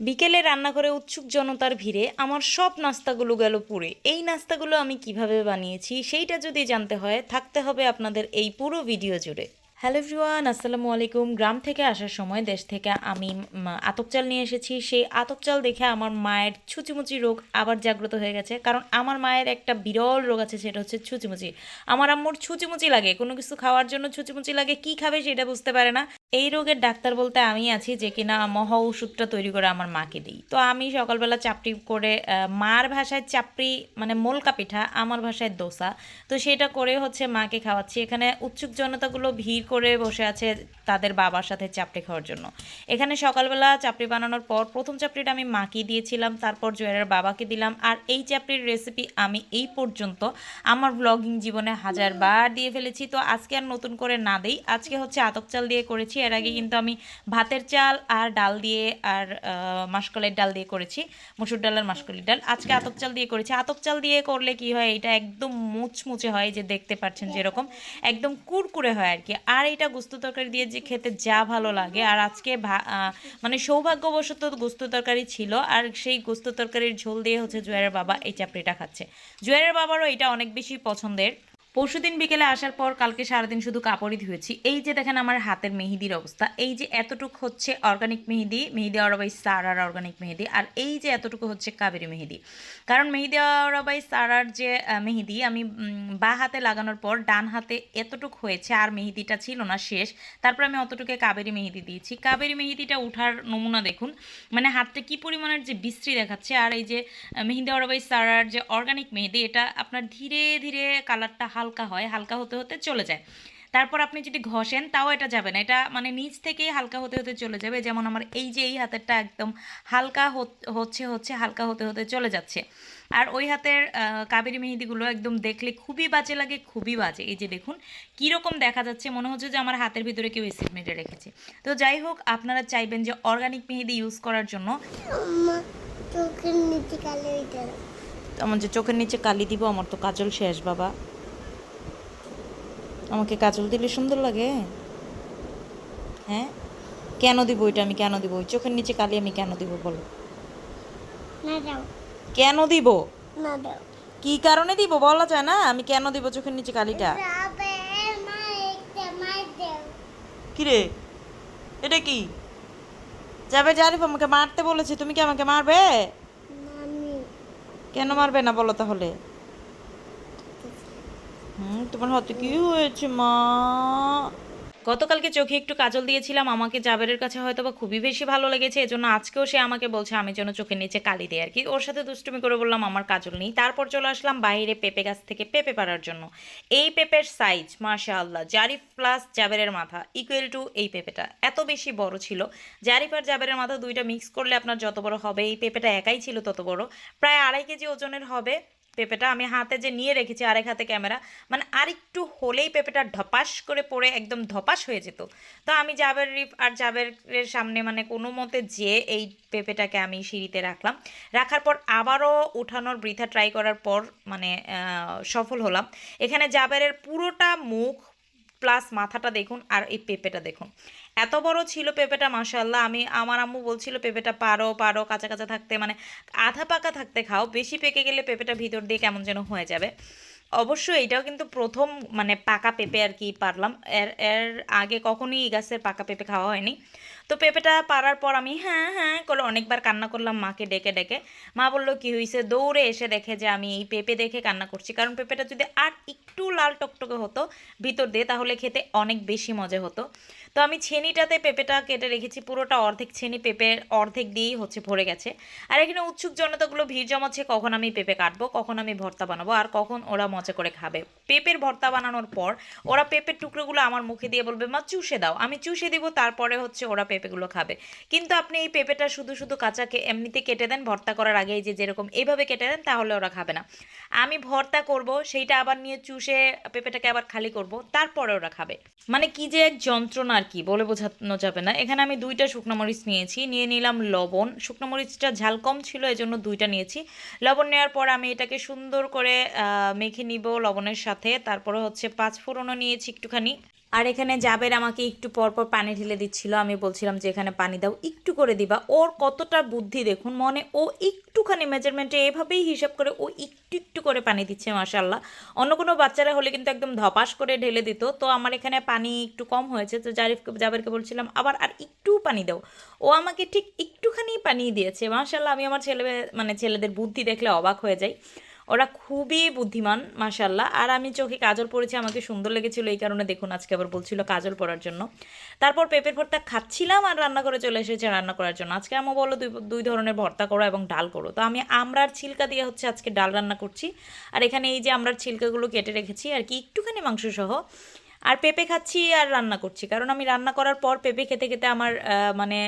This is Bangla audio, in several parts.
বিকেলে রান্নাঘরে উৎসুক জনতার ভিড়ে আমার সব নাস্তাগুলো গেল পুড়ে। এই নাস্তাগুলো আমি কীভাবে বানিয়েছি সেইটা যদি জানতে হয়, থাকতে হবে আপনাদের এই পুরো ভিডিও জুড়ে। হ্যালো এভরিওয়ান, আসসালামু আলাইকুম। গ্রাম থেকে আসার সময় দেশ থেকে আমি আতপ চাল নিয়ে এসেছি। সেই আতপ চাল দেখে আমার মায়ের ছুচিমুচি রোগ আবার জাগ্রত হয়ে গেছে। কারণ আমার মায়ের একটা বিরল রোগ আছে, সেটা হচ্ছে ছুচিমুচি। আমার আম্মুর ছুচিমুচি লাগে। কোনো কিছু খাওয়ার জন্য ছুচিমুচি লাগে। কি খাবে সেটা বুঝতে পারে না। এই রোগের ডাক্তার বলতে আমি আছি যে কিনা মহা ওষুধটা তৈরি করে আমার মাকে দিই। তো আমি সকালবেলা চাপড়ি করে মার ভাষায় চাপড়ি মানে মোলকা পিঠা, আমার ভাষায় দোসা। তো সেটা করে হচ্ছে মাকে খাওয়াচ্ছি। এখানে উৎসুক জনতাগুলো ভিড় করে বসে আছে তাদের বাবার সাথে চাপড়ি খাওয়ার জন্য। এখানে সকালবেলা চাপড়ি বানানোর পর প্রথম চাপড়িটা আমি মাকে দিয়েছিলাম, তারপর জয়ের বাবাকে দিলাম। আর এই চাপড়ির রেসিপি আমি এই পর্যন্ত আমার ব্লগিং জীবনে হাজার বার দিয়ে ফেলেছি। তো আজকে আর নতুন করে না দেই। আজকে হচ্ছে আতপ চাল দিয়ে করেছি এর আগে কিন্তু আমি ভাতের চাল আর ডাল দিয়ে আর আহ, মাসকলাইয়ের ডাল দিয়ে করেছি। মসুর ডাল আর মাসকলির ডাল। আজকে আতপ চাল দিয়ে করেছি। আতপ চাল দিয়ে করলে কি হয় এটা একদম মুচমুচে হয় যে দেখতে পাচ্ছেন যেরকম। একদম কুরকুরে হয় আর কি। আর এটা গোস্ত তরকারি দিয়ে যে খেতে যা ভালো লাগে। আর আজকে মানে সৌভাগ্যবশত গোস্ত তরকারি ছিল। আর সেই গোস্ত তরকারির ঝোল দিয়ে হচ্ছে জুয়ারের বাবা এই চাপড়িটা খাচ্ছে। জুয়ারের বাবারও এটা অনেক বেশি পছন্দের। পরশুদিন বিকেলে আসার পর কালকে সারাদিন শুধু কাপড়ই ধুয়েছি। এই যে দেখেন আমার হাতের মেহেদির অবস্থা, এই যে এতটুক হচ্ছে অর্গানিক মেহেদি মেহেদি অরাবাই সারার অর্গানিক মেহেদি, আর এই যে এতটুকু হচ্ছে কাবেরি মেহেদি। কারণ মেহেদি অরাবাই সারার যে মেহেদি, আমি বা হাতে লাগানোর পর ডান হাতে এতটুক হয়েছে, আর মেহেদিটা ছিল না শেষ। তারপর আমি অতটুকু কাবেরি মেহেদি দিয়েছি। কাবেরি মেহেদিটা উঠার নমুনা দেখুন মানে হাতটা কি পরিমাণের যে বিশ্রী দেখাচ্ছে, আর এই যে মেহেদি অরাবাই সারার যে অর্গানিক মেহেদি, এটা আপনার ধীরে ধীরে কালারটা হালকা হয় হালকা হতে হতে চলে যায়। তারপর আপনি যদি ঘষেন তাও এটা যাবে না। এটা মানে নিচ থেকেই হালকা হতে হতে চলে যাবে। যেমন আমার এই যে এই হাতেরটা একদম হালকা হচ্ছে হচ্ছে হালকা হতে হতে চলে যাচ্ছে। আর ওই হাতের আহ, কাবেরি মেহেদিগুলো একদম দেখলে খুবই বাজে লাগে খুবই বাজে। এই যে দেখুন কীরকম দেখা যাচ্ছে মনে হচ্ছে যে আমার হাতের ভিতরে কেউ এসিড মেরে রেখেছে। তো যাই হোক আপনারা চাইবেন যে অর্গানিক মেহেদি ইউজ করার জন্য। আমার যে চোখের নিচে কালি দিব আমার তো কাজল শেষ বাবা। আমাকে কাজল দিলে সুন্দর লাগে। হ্যাঁ? কেন দিব ওইটা আমি কেন দিব? ওই চোখের নিচে কালি আমি কেন দিব বলো? কেন দিব? কি কারণে দিব বলা যায় না? আমি কেন দিব চোখের নিচে কালিটা? যাবে মা একটা মার দাও। কি রে এটা কি? যাবে জারিফ আমাকে মারতে বলেছে তুমি কি আমাকে মারবে? কেন মারবে না বলো তাহলে? তোমার হাতে কি হয়েছে, মা? গতকালকে চোখে একটু কাজল দিয়েছিলাম, আমাকে জাবেরের কাছে হয়তো বা খুবই বেশি ভালো লেগেছে, এজন্য আজকেও সে আমাকে বলছে, আমি যেন চোখের নিচে কালি দেয় আর কি। ওর সাথে দুষ্টুমি করে বললাম, আমার কাজল নেই। তারপর চলে আসলাম বাইরে পেঁপে গাছ থেকে পেঁপে পাড়ার জন্য। এই পেঁপের সাইজ মাশা আল্লাহ জারিফ প্লাস জাবেরের মাথা ইকুয়াল টু এই পেঁপেটা। এত বেশি বড় ছিল, জারিফ আর জাবেরের মাথা দুইটা মিক্স করলে আপনার যত বড় হবে, এই পেঁপেটা একাই ছিল তত বড়। প্রায় আড়াই কেজি ওজনের হবে। পেঁপেটা আমি হাতে যে নিয়ে রেখেছি আরেক হাতে ক্যামেরা মানে আরেকটু হলেই পেঁপেটা ধপাস করে পড়ে একদম ধপাস হয়ে যেত। তো আমি জাবের রিফ আর জাবেরের সামনে মানে কোনো মতে যে এই পেঁপেটাকে আমি সিঁড়িতে রাখলাম। রাখার পর আবারও উঠানোর বৃথা ট্রাই করার পর মানে সফল হলাম। এখানে জাবেরের পুরোটা মুখ প্লাস মাথাটা দেখুন আর এই পেঁপেটা দেখুন। এত বড় ছিল পেঁপেটা মাসাল্লাহ আমি, আমার আম্মু বলছিল, পেঁপেটা পারো পারো, কাঁচা কাঁচা থাকতে। মানে আধা পাকা থাকতে খাও, বেশি পেকে গেলে পেঁপেটা ভিতর দিয়ে কেমন যেন হয়ে যাবে। অবশ্যই এটাও কিন্তু প্রথম মানে পাকা পেঁপে আর কি পারলাম। এর এর আগে কখনোই এই গাছের পাকা পেঁপে খাওয়া হয়নি। তো পেঁপেটা পারার পর আমি হ্যাঁ হ্যাঁ করে অনেকবার কান্না করলাম মাকে ডেকে ডেকে। মা বলল, কি হয়েছে দৌড়ে এসে দেখে যে আমি এই পেঁপে দেখে কান্না করছি। কারণ পেঁপেটা যদি আর একটু লাল টকটকে হতো ভিতর দিয়ে, তাহলে খেতে অনেক বেশি মজা হতো। তো আমি ছেনিটাতে পেঁপেটা কেটে রেখেছি। পুরোটা অর্ধেক ছেনি পেঁপে অর্ধেক দিয়েই হচ্ছে ভরে গেছে। আর এখানে উৎসুক জনতাগুলো ভিড় জমাচ্ছে, কখন আমি পেঁপে কাটবো, কখন আমি ভর্তা বানাবো, আর কখন ওরা মজা করে খাবে। পেঁপের ভর্তা বানানোর পর ওরা পেঁপের টুকরোগুলো আমার মুখে দিয়ে বলবে, মা, চুষে দাও। আমি চুষে দিব, তারপরে হচ্ছে ওরা পেঁপেগুলো খাবে। কিন্তু আপনি এই পেঁপেটা শুধু শুধু কাঁচাকে এমনিতে কেটে দেন, ভর্তা করার আগে যে যেরকম এইভাবে কেটে দেন, তাহলে ওরা খাবে না। আমি ভর্তা করব, সেইটা আবার নিয়ে চুষে পেঁপেটাকে আবার খালি করব, তারপরে ওরা খাবে। মানে কি যে এক যন্ত্রণা আর কি, বলে বোঝানো যাবে না। এখানে আমি দুইটা শুকনো মরিচ নিয়েছি, নিয়ে নিলাম লবণ। শুকনো মরিচটা ঝাল কম ছিল, এজন্য দুইটা নিয়েছি। লবণ নেওয়ার পর আমি এটাকে সুন্দর করে মেখে নিব লবণের সাথে। তারপরে হচ্ছে পাঁচ ফোড়নও নিয়েছি একটুখানি। আর এখানে জাবের আমাকে একটু পর পর পানি ঢেলে দিচ্ছিল। আমি বলছিলাম যে, এখানে পানি দাও, একটু করে দিবা। ওর কতটা বুদ্ধি দেখুন, মনে ও একটুখানি মেজারমেন্টে এভাবেই হিসাব করে ও একটু একটু করে পানি দিচ্ছে মাসাল্লাহ অন্য কোনো বাচ্চারা হলে কিন্তু একদম ধপাস করে ঢেলে দিত। তো আমার এখানে পানি একটু কম হয়েছে। তো জারিফকে জাবেরকে বলছিলাম, আবার আর একটু পানি দাও। ও আমাকে ঠিক একটুখানি পানি দিয়েছে মাসাল্লাহ আমি আমার ছেলে মানে ছেলেদের বুদ্ধি দেখলে অবাক হয়ে যাই। ওরা খুবই বুদ্ধিমান মাশাল্লাহ আর আমি চোখে কাজল পরেছি, আমাকে সুন্দর লেগেছিল, এই কারণে দেখুন আজকে আবার বলছিল কাজল পরার জন্য। তারপর পেঁপের ভর্তা খাচ্ছিলাম আর রান্না করে চলে এসেছে রান্না করার জন্য। আজকে আমও বলো দুই দুই ধরনের ভর্তা করো এবং ডাল করো। তো আমি আমরার ছিলকা দিয়ে হচ্ছে আজকে ডাল রান্না করছি। আর এখানে এই যে আমরার ছিলকাগুলো কেটে রেখেছি, আর কি একটুখানি মাংস সহ আর পেঁপে খাচ্ছি আর রান্না করছি। কারণ আমি রান্না করার পর পেঁপে খেতে খেতে আমার মানে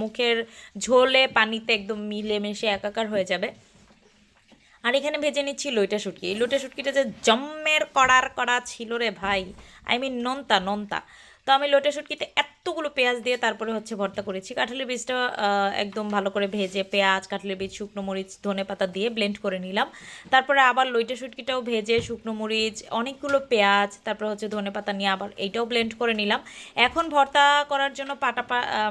মুখের ঝোলে পানিতে একদম মিলে মিশে একাকার হয়ে যাবে। আর এখানে ভেজে নিচ্ছি লইটা শুটকি। এই লইটা শুটকিটা যে জম্মের কড়ার কড়া ছিল রে ভাই। আই মিন নোনতা নোনতা। তো আমি লোটে শুটকিতে এতগুলো পেঁয়াজ দিয়ে তারপরে হচ্ছে ভর্তা করেছি। কাঁঠালের বীজটা একদম ভালো করে ভেজে পেঁয়াজ, কাঁঠালের বীজ, শুকনো মরিচ, ধনে পাতা দিয়ে ব্লেন্ড করে নিলাম। তারপরে আবার লইটা শুটকিটাও ভেজে শুকনো মরিচ, অনেকগুলো পেঁয়াজ, তারপরে হচ্ছে ধনে পাতা নিয়ে আবার এইটাও ব্লেন্ড করে নিলাম। এখন ভর্তা করার জন্য পাটা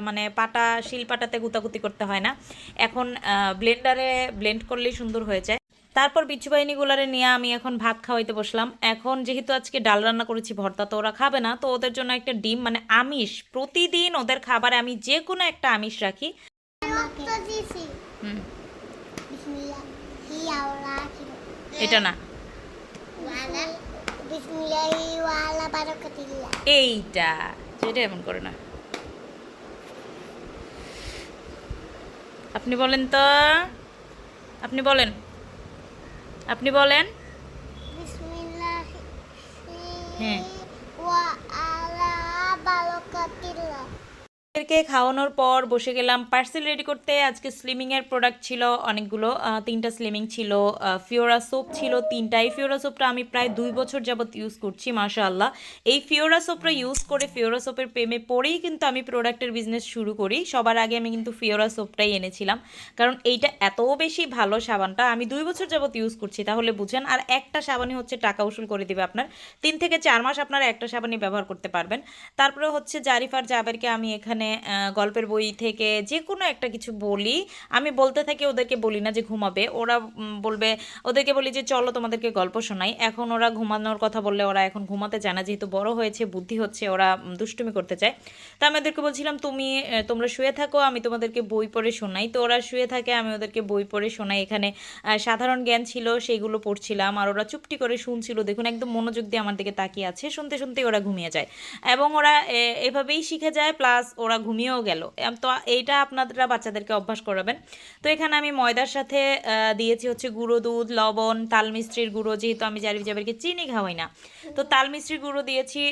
মানে পাটা, শিল পাটাতে গুতাগুতি করতে হয় না। এখন ব্লেন্ডারে ব্লেন্ড করলেই সুন্দর হয়ে যায়। তারপর বিচ্ছু বাহিনীগুলারে নিয়ে আমি এখন ভাত খাওয়াইতে বসলাম। এখন যেহেতু আজকে ডাল রান্না করেছি, ভর্তা তো ওরা খাবে না, তো ওদের জন্য একটা ডিম মানে আমিষ, প্রতিদিন ওদের খাবারে আমি যে কোনো একটা আমিষ রাখি। এটা না। এইটা, যেটা এমন করে না। আপনি বলেন তো, আপনি বলেন। আপনি বলেন হ্যাঁ। এদেরকে খাওয়ানোর পর বসে গেলাম পার্সেল রেডি করতে। আজকে স্লিমিংয়ের প্রোডাক্ট ছিল অনেকগুলো তিনটা স্লিমিং ছিল ফিওরা সোপ ছিল তিনটাই ফিওরা সোপটা আমি প্রায় দুই বছর যাবত ইউজ করছি, মাশাআল্লাহ। এই ফিওরা সোপটা ইউজ করে ফিওরা সোপের প্রেমে পড়েই কিন্তু আমি প্রোডাক্টের বিজনেস শুরু করি। সবার আগে আমি কিন্তু ফিওরা সোপটাই এনেছিলাম। কারণ এইটা এত বেশি ভালো সাবানটা আমি দুই বছর যাবৎ ইউজ করছি, তাহলে বুঝেন। আর একটা সাবানই হচ্ছে টাকা উসুল করে দিবে আপনার। তিন থেকে চার মাস আপনারা একটা সাবানই ব্যবহার করতে পারবেন। তারপরে হচ্ছে জারিফার জাবেরকে আমি এখানে আহ, গল্পের বই থেকে যে কোনো একটা কিছু বলি আমি বলতে থাকি ওদেরকে বলি না যে ঘুমাবে। ওরা বলবে ওদেরকে বলি যে চলো তোমাদেরকে গল্প শোনাই। এখন ওরা ঘুমানোর কথা বললে ওরা এখন ঘুমাতে চায় না যেহেতু বড় হয়েছে বুদ্ধি হচ্ছে ওরা দুষ্টুমি করতে চায়। তা আমি ওদেরকে বলছিলাম তুমি তোমরা শুয়ে থাকো আমি তোমাদেরকে বই পড়ে শোনাই। তো ওরা শুয়ে থাকে আমি ওদেরকে বই পড়ে শোনাই। এখানে সাধারণ জ্ঞান ছিল সেইগুলো পড়ছিলাম। আর ওরা চুপটি করে শুনছিল দেখুন একদম মনোযোগ দিয়ে আমার দিকে তাকিয়ে আছে। শুনতে শুনতে ওরা ঘুমিয়ে যায়। এবং ওরা এভাবেই শিখে যায় প্লাস ওরা ঘুমিয়েও গেল। তো এইটা আপনারা বাচ্চাদেরকে অভ্যাস করাবেন। তো এখানে আমি ময়দার সাথে দিয়েছি হচ্ছে গুঁড়ো দুধ, লবণ তাল মিস্ত্রির গুঁড়ো, যেহেতু আমি জারিফ জাবেরকে চিনি খাওয়াই না। তো তাল মিস্ত্রির গুঁড়ো দিয়েছি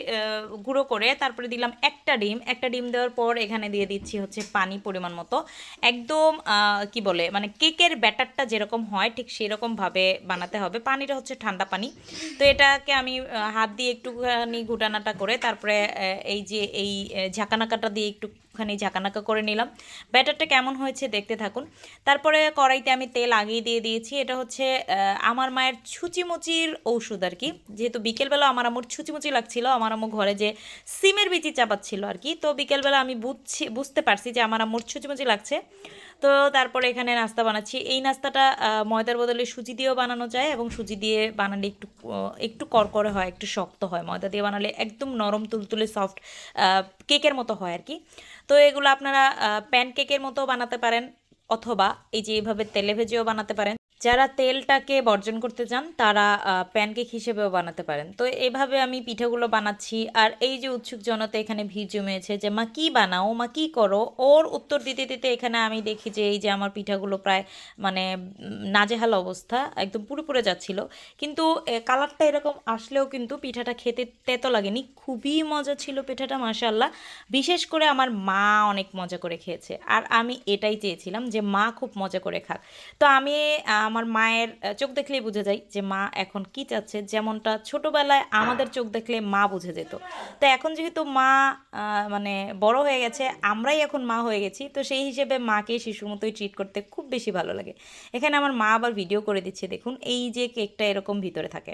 গুঁড়ো করে তারপরে দিলাম একটা ডিম। একটা ডিম দেওয়ার পর এখানে দিয়ে দিচ্ছি হচ্ছে পানি পরিমাণ মতো। একদম কি বলে মানে কেকের ব্যাটারটা যেরকম হয় ঠিক সেরকমভাবে বানাতে হবে। পানিটা হচ্ছে ঠান্ডা পানি। তো এটাকে আমি হাত দিয়ে একটুখানি ঘুটানাটা করে তারপরে এই যে এই ঝাঁকানাকাটা দিয়ে একটুখানি ঝাঁকানাকা করে নিলাম। ব্যাটারটা কেমন হয়েছে দেখতে থাকুন। তারপরে কড়াইতে আমি তেল আগিয়ে দিয়ে দিয়েছি। এটা হচ্ছে আমার মায়ের ছুচিমুচির ঔষধ আর কি। যেহেতু বিকেলবেলা আমার আমার ছুচিমুচি লাগছিল, আমার আমার ঘরে যে সিমের বিচি চাপাচ্ছিল আর কি, তো বিকেলবেলা আমি বুঝছি, বুঝতে পারছি যে আমার আমার ছুচিমুচি লাগছে। তো তারপরে এখানে নাস্তা বানাচ্ছি। এই নাস্তাটা ময়দার বদলে সুজি দিয়েও বানানো যায় এবং সুজি দিয়ে বানালে একটু একটু করকরে হয়, একটু শক্ত হয়। ময়দা দিয়ে বানালে একদম নরম, তুলতুলে, সফট কেকের মতো হয় আর কি। তো এগুলো আপনারা প্যান কেকের মতো বানাতে পারেন অথবা এই যে এইভাবে তেলে ভেজেও বানাতে পারেন। যারা তেলটাকে বর্জন করতে চান, তারা প্যানকেক হিসেবেও বানাতে পারেন। তো এইভাবে আমি পিঠাগুলো বানাচ্ছি। আর এই যে উৎসুক জনতা এখানে ভিড় জমেছে যে, মা, কী বানাও? মা, কী করো? ওর উত্তর দিতে দিতে এখানে আমি দেখি যে, এই যে আমার পিঠাগুলো প্রায় মানে নাজেহাল অবস্থা, একদম পুরো পুরে যাচ্ছিল। কিন্তু কালারটা এরকম আসলেও কিন্তু পিঠাটা খেতে তেতো লাগেনি। খুবই মজা ছিল পিঠাটা মাশাল্লাহ বিশেষ করে আমার মা অনেক মজা করে খেয়েছে। আর আমি এটাই চেয়েছিলাম যে, মা খুব মজা করে খাক। তো আমি আমার মায়ের চোখ দেখলেই বুঝে যাই যে মা এখন কি চাচ্ছে। যেমনটা ছোটোবেলায় আমাদের চোখ দেখলে মা বুঝে যেত। তো এখন যেহেতু মা মানে বড় হয়ে গেছে, আমরাই এখন মা হয়ে গেছি, তো সেই হিসেবে মাকে শিশুর মতোই ট্রিট করতে খুব বেশি ভালো লাগে। এখানে আমার মা আবার ভিডিও করে দিচ্ছে, দেখুন, এই যে কেকটা এরকম ভিতরে থাকে।